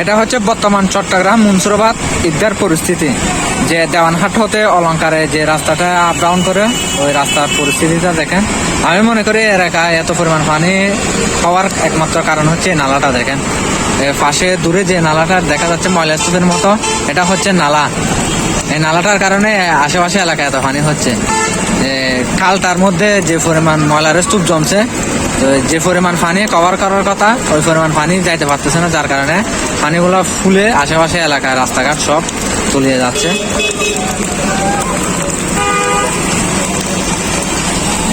এটা হচ্ছে বর্তমান চট্টগ্রাম মুন্সুরাবাদ ঈদগার পরিস্থিতি। যে দেওয়ানহাট হতে অলঙ্কারে যে রাস্তাটা আপ ডাউন করে, ওই রাস্তার পরিস্থিতিটা দেখেন। আমি মনে করি এলাকায় এত পরিমাণ পানি হওয়ার একমাত্র কারণ হচ্ছে নালাটা দেখেন। পাশে দূরে যে নালাটা দেখা যাচ্ছে ময়লা স্তূপের মতো, এটা হচ্ছে নালা। এই নালাটার কারণে আশেপাশে এলাকায় এত পানি হচ্ছে। এ, খাল তার মধ্যে যে পরিমাণ ময়লার স্তূপ জমছে তো যে পরিমাণ পানি কভার করার কথা ওই পরিমাণ পানি যাইতে পারতেছে না যার কারণে পানিগুলো ফুলে আশেপাশে এলাকায় রাস্তাঘাট সব তলিয়ে যাচ্ছে।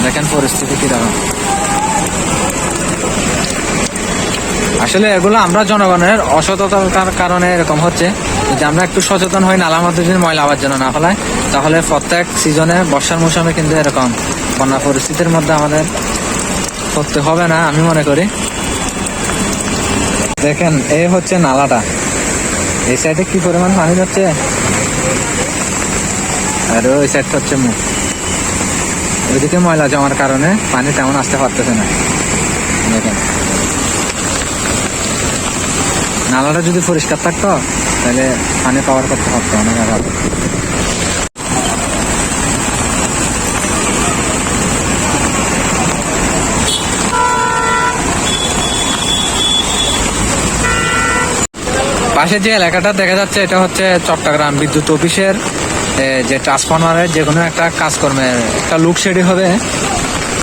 দেখেন পরিস্থিতি কীরকম। আসলে এগুলো আমরা জনগণের অসততার কারণে এরকম হচ্ছে। যদি আমরা একটু সচেতন হই নালার মধ্যে যদি ময়লা আবার যেন না ফেলায়, তাহলে প্রত্যেক সিজনে, বর্ষার মৌসুমে কিন্তু এরকম বন্যা পরিস্থিতির মধ্যে আমাদের করতে হবে না, আমি মনে করি। দেখেন এই হচ্ছে নালাটা। এই সাইডে কি পরিমাণ পানি যাচ্ছে? আর ওই সাইডটা হচ্ছে মুখ। ওইদিকে ময়লা জমার কারণে পানি তেমন আসতে পারতেছে না দেখেন নালাটা যদি পরিষ্কার থাকতো, তাহলে পানি পাওয়ার করতে পারতো অনেক আগে। পাশে যে এলাকাটা দেখা যাচ্ছে, এটা হচ্ছে চট্টগ্রাম বিদ্যুৎ অফিসের যে ট্রান্সফরমারের যে কোনো একটা কাজকর্মের, একটা লুকশেডি হবে।